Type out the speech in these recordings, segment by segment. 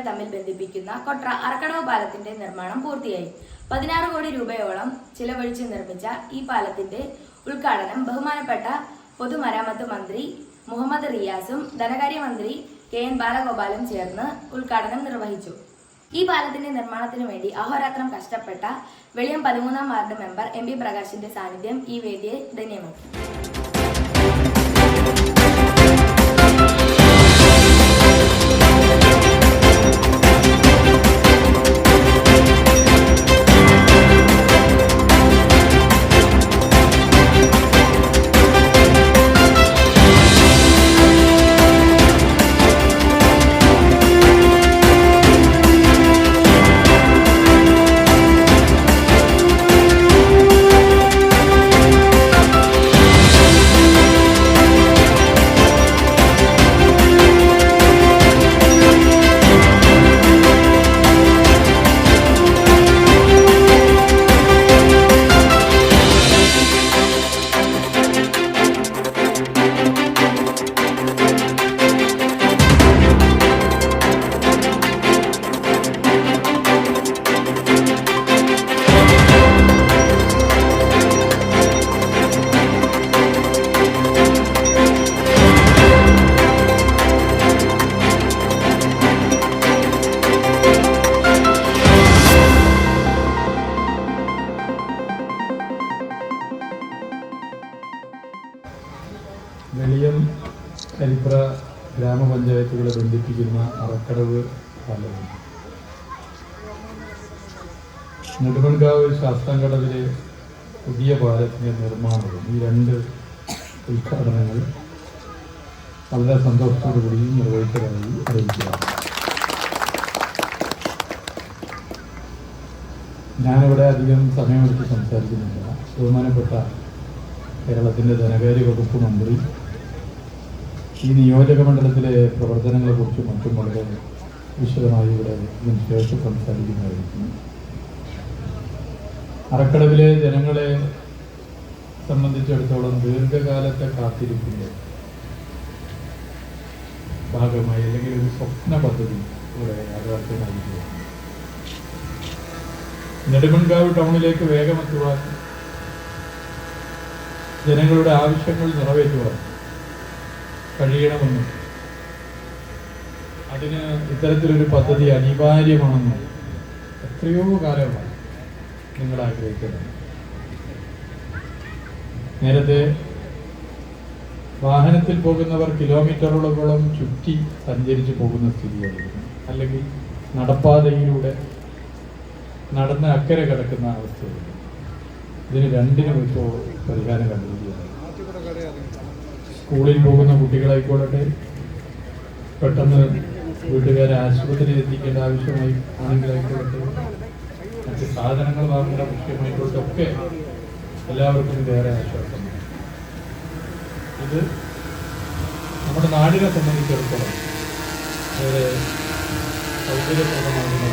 ദ്വീപുകളെ തമ്മിൽ ബന്ധിപ്പിക്കുന്ന കൊട്ര അറക്കടവ് പാലത്തിന്റെ നിർമ്മാണം പൂർത്തിയായി. പതിനാറ് കോടി രൂപയോളം ചിലവഴിച്ച് നിർമ്മിച്ച ഈ പാലത്തിന്റെ ഉദ്ഘാടനം ബഹുമാനപ്പെട്ട പൊതുമരാമത്ത് മന്ത്രി മുഹമ്മദ് റിയാസും ധനകാര്യമന്ത്രി കെ എൻ ബാലഗോപാലും ചേർന്ന് ഉദ്ഘാടനം നിർവഹിച്ചു. ഈ പാലത്തിന്റെ നിർമ്മാണത്തിനു വേണ്ടി അഹോരാത്രം കഷ്ടപ്പെട്ട വെളിയം പതിമൂന്നാം വാർഡ് മെമ്പർ എം പി പ്രകാശിന്റെ സാന്നിധ്യം ഈ വേദിയെ ധന്യമാക്കി ഗ്രാമപഞ്ചായത്തുകളെ ബന്ധിപ്പിക്കുന്ന അറക്കടവ് പാലം നെടുമൺകാവ് ശാസ്താംകടവിലെ പുതിയ പാലത്തിന്റെ നിർമ്മാണവും ഈ രണ്ട് ഉദ്ഘാടനങ്ങൾ വളരെ സന്തോഷത്തോടു കൂടി നിർവഹിച്ചതായി അറിയിക്കുകയാണ്. ഞാനിവിടെ അധികം സമയമെടുത്ത് സംസാരിക്കുന്നില്ല. ബഹുമാനപ്പെട്ട കേരളത്തിന്റെ ധനകാര്യ വകുപ്പ് മന്ത്രി ഈ നിയോജക മണ്ഡലത്തിലെ പ്രവർത്തനങ്ങളെക്കുറിച്ച് മറ്റും വളരെ വിശദമായി ഇവിടെ ശേഷം സംസാരിക്കുന്നതായിരിക്കും. അറക്കടവിലെ ജനങ്ങളെ സംബന്ധിച്ചിടത്തോളം ദീർഘകാലത്തെ കാത്തിരിപ്പിന്റെ ഭാഗമായി അല്ലെങ്കിൽ ഒരു സ്വപ്ന പദ്ധതി ഇവിടെ യാഥാർത്ഥ്യമായിരിക്കുകയാണ്. നെടുമൺകാവ് ടൗണിലേക്ക് വേഗമെത്തുവാൻ ജനങ്ങളുടെ ആവശ്യങ്ങൾ നിറവേറ്റുവാൻ കഴിയണമെന്നും അതിന് ഇത്തരത്തിലൊരു പദ്ധതി അനിവാര്യമാണെന്നും എത്രയോ കാലമാണ് നിങ്ങൾ ആഗ്രഹിക്കുന്നത് നേരത്തെ വാഹനത്തിൽ പോകുന്നവർ കിലോമീറ്ററുകളോളം ചുറ്റി സഞ്ചരിച്ച് പോകുന്ന സ്ഥിതിയായിരുന്നു. അല്ലെങ്കിൽ നടപ്പാതയിലൂടെ നടന്ന് അക്കരെ കിടക്കുന്ന അവസ്ഥയായിരുന്നു. ഇതിന് രണ്ടിനും ഇപ്പോൾ പരിഹാരം കണ്ടിരിക്കുകയാണ് സ്കൂളിൽ പോകുന്ന കുട്ടികളായിക്കോട്ടെ പെട്ടെന്ന് വീട്ടുകാരെ ആശുപത്രിയിൽ എത്തിക്കേണ്ട ആവശ്യമായി ആണെങ്കിലായിക്കോട്ടെ മറ്റ് സാധനങ്ങൾ വാങ്ങേണ്ട വിഷയമായിക്കോട്ടെ ഒക്കെ എല്ലാവർക്കും വേറെ ആശ്വാസം ഇത് നമ്മുടെ നാടിനെ സംബന്ധിച്ചിടത്തോളം വളരെ സൗകര്യപ്രദമാകുന്ന.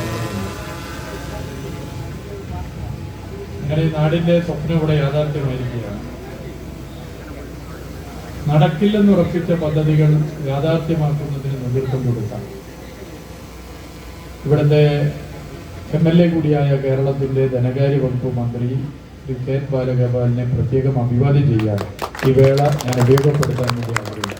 അങ്ങനെ ഈ നാടിന്റെ സ്വപ്നം ഇവിടെ യാഥാർത്ഥ്യമായിരിക്കുകയാണ് നടക്കില്ലെന്ന് ഉറപ്പിച്ച പദ്ധതികൾ യാഥാർത്ഥ്യമാക്കുന്നതിന് നേതൃത്വം കൊടുക്കാം. ഇവിടുത്തെ എം എൽ എ കൂടിയായ കേരളത്തിന്റെ ധനകാര്യ വകുപ്പ് മന്ത്രി ശ്രീ കെ ബാലഗോപാലിനെ പ്രത്യേകം അഭിവാദ്യം ചെയ്യാൻ ഈ വേള ഞാൻ ഉപയോഗപ്പെടുത്താൻ വേണ്ടി ആഗ്രഹിക്കുന്നു.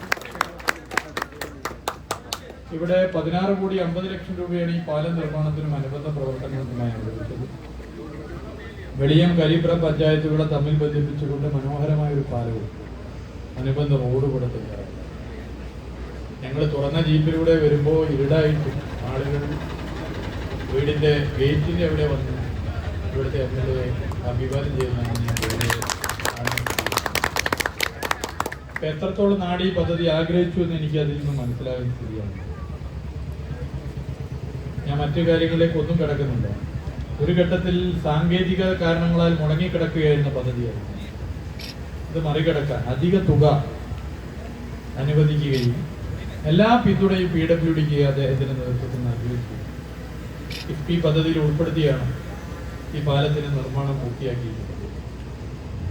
ഇവിടെ പതിനാറ് കോടി അമ്പത് ലക്ഷം രൂപയാണ് ഈ പാലം നിർമ്മാണത്തിനും അനുബന്ധ പ്രവർത്തനങ്ങൾക്കുമായി അനുവദിച്ചത്. വെളിയം കരിപ്ര പഞ്ചായത്തുകളെ തമ്മിൽ ബന്ധിപ്പിച്ചുകൊണ്ട് മനോഹരമായ ഒരു പാലവും അനുബന്ധ റോഡ് കൊടുത്തില്ല ഞങ്ങൾ തുറന്ന ജീപ്പിലൂടെ വരുമ്പോൾ ഇരുടായിട്ടും ആളുകൾ വീടിന്റെ ഗേറ്റിന്റെ അവിടെ വന്ന് ഇവിടുത്തെ എം എൽ എ അഭിവാദ്യം ചെയ്യുന്നതാണ് ഞാൻ. അപ്പൊ എത്രത്തോളം നാട് ഈ പദ്ധതി ആഗ്രഹിച്ചു എന്ന് എനിക്ക് അതിൽ നിന്ന് മനസ്സിലാകുന്ന സ്ഥിതിയാണ് ഞാൻ മറ്റു കാര്യങ്ങളിലേക്ക് ഒന്നും കിടക്കുന്നില്ല. ഒരു ഘട്ടത്തിൽ സാങ്കേതിക കാരണങ്ങളാൽ മുടങ്ങിക്കിടക്കുകയായിരുന്ന പദ്ധതിയായിരുന്നു. ഇത് മറികടക്കാൻ അധിക തുക അനുവദിക്കുകയും എല്ലാ പിന്തുണയും പി ഡബ്ല്യു ഡിക്ക് അദ്ദേഹത്തിന്റെ നേതൃത്വത്തിൽ കിഫ്ബി പദ്ധതിയിൽ ഉൾപ്പെടുത്തിയാണ് ഈ പാലത്തിന്റെ നിർമ്മാണം പൂർത്തിയാക്കിയിരിക്കുന്നത്.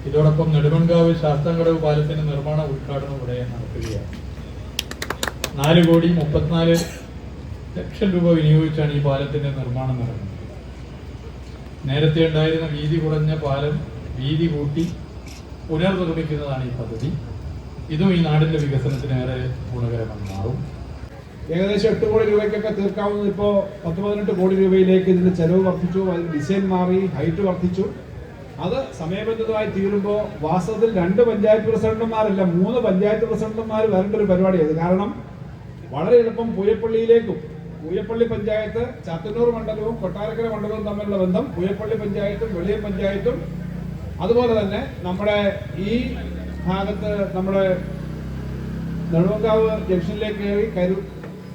ഇതോടൊപ്പം നെടുമൺകാവ് ശാസ്താംകടവ് പാലത്തിന്റെ നിർമ്മാണ ഉദ്ഘാടനം ഇവിടെ നടക്കുകയാണ്. നാല് കോടി മുപ്പത്തിനാല് ലക്ഷം രൂപ വിനിയോഗിച്ചാണ് ഈ പാലത്തിന്റെ നിർമ്മാണം നടക്കുന്നത്. നേരത്തെ ഉണ്ടായിരുന്ന വീതി കുറഞ്ഞ പാലം വീതി കൂട്ടി പുനർനിർമ്മിക്കുന്നതാണ് ഈ പദ്ധതി. ഇതും ഈ നാടിന്റെ വികസനത്തിന് ഏറെ ഗുണകരമായി മാറും. ഏകദേശം എട്ട് കോടി രൂപയ്ക്കൊക്കെ തീർക്കാവുന്നത് ഇപ്പോൾ പത്ത് പതിനെട്ട് കോടി രൂപയിലേക്ക് ഇതിന്റെ ചെലവ് വർദ്ധിച്ചു അതിന്റെ ഡിസൈൻ മാറി ഹൈറ്റ് വർദ്ധിച്ചു. അത് സമയബന്ധിതമായി തീരുമ്പോൾ വാസ്തവത്തിൽ രണ്ട് പഞ്ചായത്ത് പ്രസിഡന്റുമാരല്ല മൂന്ന് പഞ്ചായത്ത് പ്രസിഡന്റുമാർ വരേണ്ട ഒരു പരിപാടിയത് കാരണം വളരെ എളുപ്പം പൂയപ്പള്ളിയിലേക്കും പൂയപ്പള്ളി പഞ്ചായത്ത് ചാത്തന്നൂർ മണ്ഡലവും കൊട്ടാരക്കര മണ്ഡലവും തമ്മിലുള്ള ബന്ധം പൂയപ്പള്ളി പഞ്ചായത്തും വെളിയം പഞ്ചായത്തും അതുപോലെ തന്നെ നമ്മുടെ ഈ ഭാഗത്ത് നമ്മുടെ നെടുമങ്കാവ് ജംഗ്ഷനിലേക്ക് കയറി കരു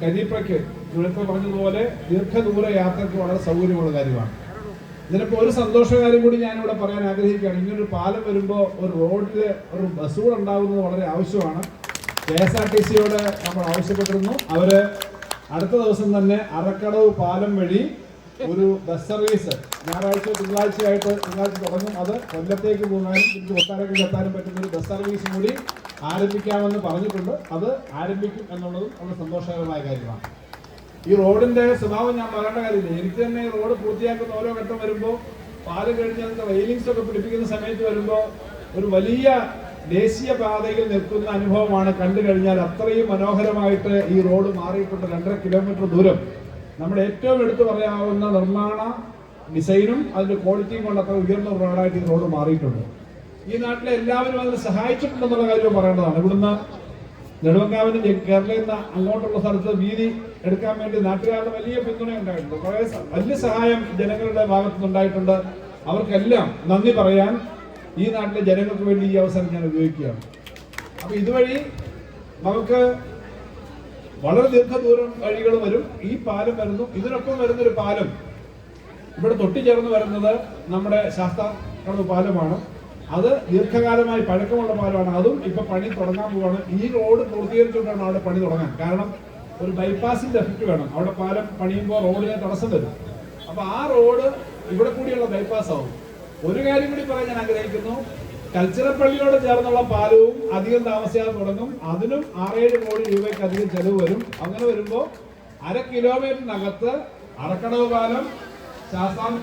കരിപ്പയ്ക്ക് ഇവിടുത്തെ പറഞ്ഞതുപോലെ ദീർഘദൂര യാത്രയ്ക്ക് വളരെ സൗകര്യമുള്ള കാര്യമാണ്. ഇതിനിപ്പോൾ ഒരു സന്തോഷകാര്യം കൂടി ഞാനിവിടെ പറയാൻ ആഗ്രഹിക്കുകയാണ്. ഇങ്ങനൊരു പാലം വരുമ്പോൾ ഒരു റോഡിൽ ഒരു ബസ് കൂടെ ഉണ്ടാകുന്നത് വളരെ ആവശ്യമാണ്. കെ എസ് ആർ ടി സിയോട് നമ്മൾ ആവശ്യപ്പെട്ടിരുന്നു. അവർ അടുത്ത ദിവസം തന്നെ അറക്കടവ് പാലം വഴി ഒരു ബസ് സർവീസ് ഞായറാഴ്ച തിങ്കളാഴ്ചയായിട്ട് തിങ്കളാഴ്ച തുടങ്ങും. അത് കൊല്ലത്തേക്ക് പോകാനും തിരിച്ച് കൊട്ടാരത്തേക്ക് എത്താനും പറ്റുന്ന ഒരു ബസ് സർവീസ് കൂടി ആരംഭിക്കാമെന്ന് പറഞ്ഞിട്ടുണ്ട്. അത് ആരംഭിക്കും എന്നുള്ളതും വളരെ സന്തോഷകരമായ കാര്യമാണ്. ഈ റോഡിന്റെ സ്വഭാവം ഞാൻ പറയേണ്ട കാര്യമില്ല. എനിക്ക് തന്നെ ഈ റോഡ് പൂർത്തിയാക്കുന്ന ഓരോ ഘട്ടം വരുമ്പോൾ പാൽ കഴിഞ്ഞ അതിന്റെ റെയിലിങ്സ് ഒക്കെ പിടിപ്പിക്കുന്ന സമയത്ത് വരുമ്പോൾ ഒരു വലിയ ദേശീയ പാതയിൽ നിൽക്കുന്ന അനുഭവമാണ് കണ്ടു കഴിഞ്ഞാൽ അത്രയും മനോഹരമായിട്ട് ഈ റോഡ് മാറിയിട്ടുണ്ട്. രണ്ടര കിലോമീറ്റർ ദൂരം. നമ്മുടെ ഏറ്റവും എടുത്തു പറയാവുന്ന നിർമ്മാണ ഡിസൈനും അതിന്റെ ക്വാളിറ്റിയും കൊണ്ട് അത്ര ഉയർന്ന റോഡായിട്ട് ഈ റോഡ് മാറിയിട്ടുണ്ട്. ഈ നാട്ടിലെ എല്ലാവരും അതിന് സഹായിച്ചിട്ടുണ്ടെന്നുള്ള കാര്യം പറയേണ്ടതാണ്. ഇവിടുന്ന് നെടുവങ്കാവിന് കേരളയിൽ നിന്ന് അങ്ങോട്ടുള്ള സ്ഥലത്ത് വീതി എടുക്കാൻ വേണ്ടി നാട്ടുകാരുടെ വലിയ പിന്തുണ ഉണ്ടായിട്ടുണ്ട്. കുറേ വലിയ സഹായം ജനങ്ങളുടെ ഭാഗത്തു നിന്നുണ്ടായിട്ടുണ്ട് അവർക്കെല്ലാം നന്ദി പറയാൻ ഈ നാട്ടിലെ ജനങ്ങൾക്ക് വേണ്ടി ഈ അവസരം ഞാൻ ഉപയോഗിക്കുകയാണ്. അപ്പൊ ഇതുവഴി നമുക്ക് വളരെ ദീർഘദൂരം വഴികൾ വരും. ഈ പാലം വരുന്നു. ഇതിനൊപ്പം വരുന്നൊരു പാലം. ഇവിടെ തൊട്ടിച്ചേർന്ന് വരുന്നത് നമ്മുടെ ശാസ്താക്കടവ് പാലമാണ്. അത് ദീർഘകാലമായി പഴക്കമുള്ള പാലമാണ്. അതും ഇപ്പൊ പണി തുടങ്ങാൻ പോവാണ്. ഈ റോഡ് പൂർത്തീകരിച്ചുകൊണ്ടാണ് അവിടെ പണി തുടങ്ങാൻ. കാരണം ഒരു ബൈപ്പാസിന്റെ എഫക്റ്റ് വേണം. അവിടെ പാലം പണിയുമ്പോൾ റോഡിന് തടസ്സം വരും. അപ്പൊ ആ റോഡ് ഇവിടെ കൂടിയുള്ള ബൈപ്പാസ് ആവും ഒരു കാര്യം കൂടി പറയാൻ ഞാൻ ആഗ്രഹിക്കുന്നു. കൾച്ചറൽ പള്ളിയോട് ചേർന്നുള്ള പാലവും അധികം താമസിയാതെ തുടങ്ങും. അതിനും ആറേഴ് കോടി രൂപയ്ക്ക് അധികം ചെലവ് വരും. അങ്ങനെ വരുമ്പോൾ അര കിലോമീറ്ററിനകത്ത് അറക്കടവ് പാലം ശാസ്താം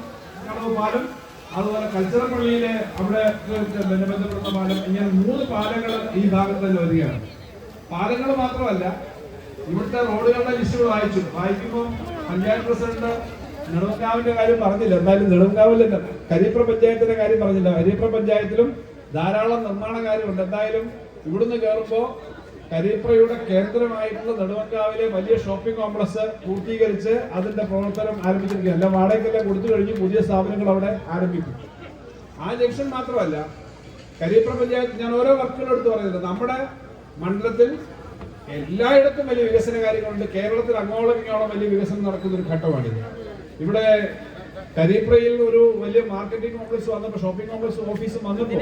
പാലം അതുപോലെ കൽച്ചറൽ പള്ളിയിലെ അവിടെ ബന്ധപ്പെട്ട പാലം ഇങ്ങനെ മൂന്ന് പാലങ്ങൾ ഈ ഭാഗത്ത് തന്നെ വരികയാണ്. പാലങ്ങൾ മാത്രമല്ല ഇവിടുത്തെ റോഡുകളുടെ ലിസ്റ്റുകൾ വായിച്ചു. വായിക്കുമ്പോൾ പഞ്ചായത്ത് പ്രസിഡന്റ് നെടുമ്പാവിന്റെ കാര്യം പറഞ്ഞില്ല. എന്തായാലും നെടുങ്കാവിലെ കരിപ്ര പഞ്ചായത്തിന്റെ കാര്യം പറഞ്ഞില്ല. കരിപ്ര പഞ്ചായത്തിലും ധാരാളം നിർമ്മാണ കാര്യമുണ്ട്. എന്തായാലും ഇവിടുന്ന് കയറുമ്പോൾ കരിപ്രയുടെ കേന്ദ്രമായിട്ടുള്ള നെടുവങ്കാവിലെ വലിയ ഷോപ്പിംഗ് കോംപ്ലക്സ് പൂർത്തീകരിച്ച് അതിന്റെ പ്രവർത്തനം ആരംഭിച്ചിരിക്കുക അല്ല വാടകയ്ക്കെല്ലാം കൊടുത്തു കഴിഞ്ഞ് പുതിയ സ്ഥാപനങ്ങൾ അവിടെ ആരംഭിക്കും. ആ ജംഗ്ഷൻ മാത്രമല്ല കരിപ്ര പഞ്ചായത്ത് ഞാൻ ഓരോ വർക്കുകളും എടുത്ത് പറയുന്നത്. നമ്മുടെ മണ്ഡലത്തിൽ എല്ലായിടത്തും വലിയ വികസന കാര്യങ്ങളുണ്ട്. കേരളത്തിൽ അങ്ങോളം ഇങ്ങോളം വലിയ വികസനം നടക്കുന്ന ഒരു ഘട്ടമാണിത്. ഇവിടെ കരിപ്രയിൽ ഒരു വലിയ മാർക്കറ്റിംഗ് കോംപ്ലക്സ് വന്നപ്പോൾ ഷോപ്പിംഗ് കോംപ്ലക്സ് ഓഫീസ് വന്നപ്പോൾ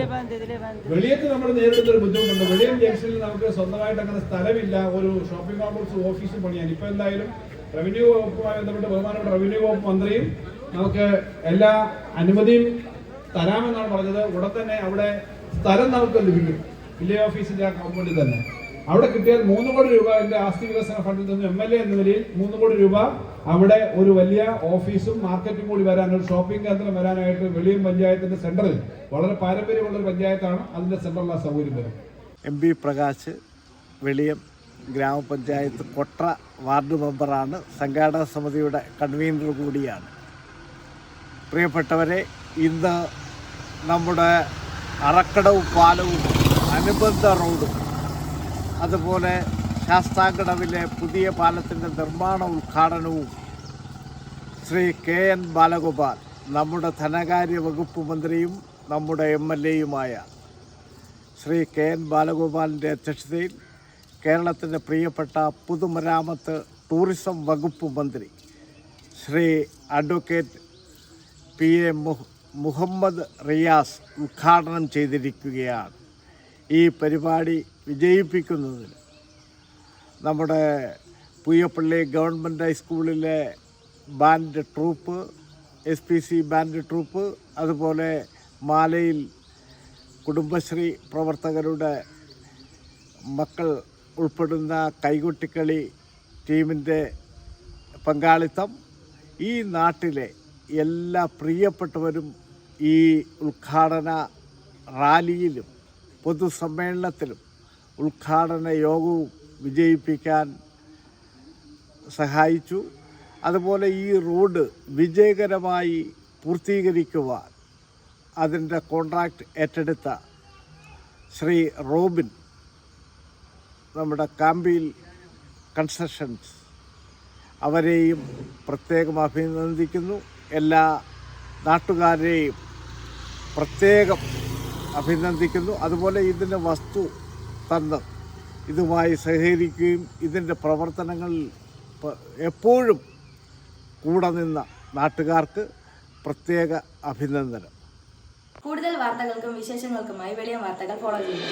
വെളിയത്ത് നമ്മൾ നേരിടുന്ന ഒരു ബുദ്ധിമുട്ടുണ്ട്. വെളിയം ജംഗ്ഷനിൽ നമുക്ക് സ്വന്തമായിട്ട് അങ്ങനെ സ്ഥലമില്ല. ഒരു ഷോപ്പിംഗ് കോംപ്ലക്സ് ഓഫീസ് പണിയാൻ ഇപ്പൊ എന്തായാലും റവന്യൂ വകുപ്പുമായി ബന്ധപ്പെട്ട് ബഹുമാനപ്പെട്ട റവന്യൂ വകുപ്പ് മന്ത്രിയും നമുക്ക് എല്ലാ അനുമതിയും തരാമെന്നാണ് പറഞ്ഞത്. ഉടൻ തന്നെ അവിടെ സ്ഥലം നമുക്ക് ലഭിക്കും. വില്ലേജ് ഓഫീസിന്റെ ആ കോമ്പൗണ്ടിൽ തന്നെ. അവിടെ കിട്ടിയാൽ മൂന്ന് കോടി രൂപ എന്റെ ആസ്തി വികസന ഫണ്ടിൽ നിന്ന് എം എൽ എ എന്ന നിലയിൽ മൂന്ന് കോടി രൂപ. അവിടെ ഒരു വലിയ ഓഫീസും മാർക്കറ്റും കൂടി വരാൻ ഒരു ഷോപ്പിംഗ് കേന്ദ്രം വരാനായിട്ട് വെളിയും പഞ്ചായത്തിന്റെ സെന്ററിൽ വളരെ പാരമ്പര്യമുള്ള ഒരു പഞ്ചായത്താണ് അതിന്റെ സെന്ററിലുള്ള സൗകര്യം വരും. എം പി പ്രകാശ് വെളിയം ഗ്രാമപഞ്ചായത്ത് കൊട്ട വാർഡ് മെമ്പറാണ്. സംഘാടക സമിതിയുടെ കൺവീനർ കൂടിയാണ്. പ്രിയപ്പെട്ടവരെ ഇന്ന് നമ്മുടെ അറക്കടവും പാലവും അനുബന്ധ റോഡും അതുപോലെ ശാസ്താങ്കടവിലെ പുതിയ പാലത്തിന്റെ നിർമ്മാണ ഉദ്ഘാടനവും ശ്രീ കെ എൻ ബാലഗോപാൽ നമ്മുടെ ധനകാര്യ വകുപ്പ് മന്ത്രിയും നമ്മുടെ എം എൽ എയുമായ ശ്രീ കെ എൻ ബാലഗോപാലിന്റെ അധ്യക്ഷതയിൽ കേരളത്തിന്റെ പ്രിയപ്പെട്ട പൊതുമരാമത്ത് ടൂറിസം വകുപ്പ് മന്ത്രി ശ്രീ അഡ്വക്കേറ്റ് പി എ മുഹ- മുഹമ്മദ് റിയാസ് ഉദ്ഘാടനം ചെയ്തിരിക്കുകയാണ്. ഈ പരിപാടി വിജയിപ്പിക്കുന്നതിന് നമ്മുടെ പുയ്യപ്പള്ളി ഗവൺമെന്റ് ഹൈസ്കൂളിലെ band troupe S P C band troupe അതുപോലെ മാലയിൽ കുടുംബശ്രീ പ്രവർത്തകരുടെ മക്കൾ ഉൾപ്പെടുന്ന കൈകൊട്ടിക്കളി ടീമിന്റെ പങ്കാളിത്തം ഈ നാട്ടിലെ എല്ലാ പ്രിയപ്പെട്ടവരും ഈ ഉദ്ഘാടന റാലിയിലും പൊതുസമ്മേളനത്തിലും ഉദ്ഘാടന യോഗവും വിജയിപ്പിക്കാൻ സഹായിച്ചു. അതുപോലെ ഈ റോഡ് വിജയകരമായി പൂർത്തീകരിക്കുവാൻ അതിന്റെ കോൺട്രാക്റ്റ് ഏറ്റെടുത്ത ശ്രീ റോബിൻ നമ്മുടെ കാമ്പിയിൽ കൺസ്ട്രക്ഷൻസ് അവരെയും പ്രത്യേകം അഭിനന്ദിക്കുന്നു. എല്ലാ നാട്ടുകാരെയും പ്രത്യേകം അഭിനന്ദിക്കുന്നു. അതുപോലെ ഇതിന്റെ വസ്തു തന്ന് ഇതുമായി സഹകരിക്കുകയും ഇതിന്റെ പ്രവർത്തനങ്ങളിൽ എപ്പോഴും കൂടെ നിന്ന നാട്ടുകാർക്ക് പ്രത്യേക അഭിനന്ദനം. കൂടുതൽ വാർത്തകൾക്കും വിശേഷങ്ങൾക്കുമായി വലിയ വാർത്തകൾ ഫോളോ ചെയ്യുക.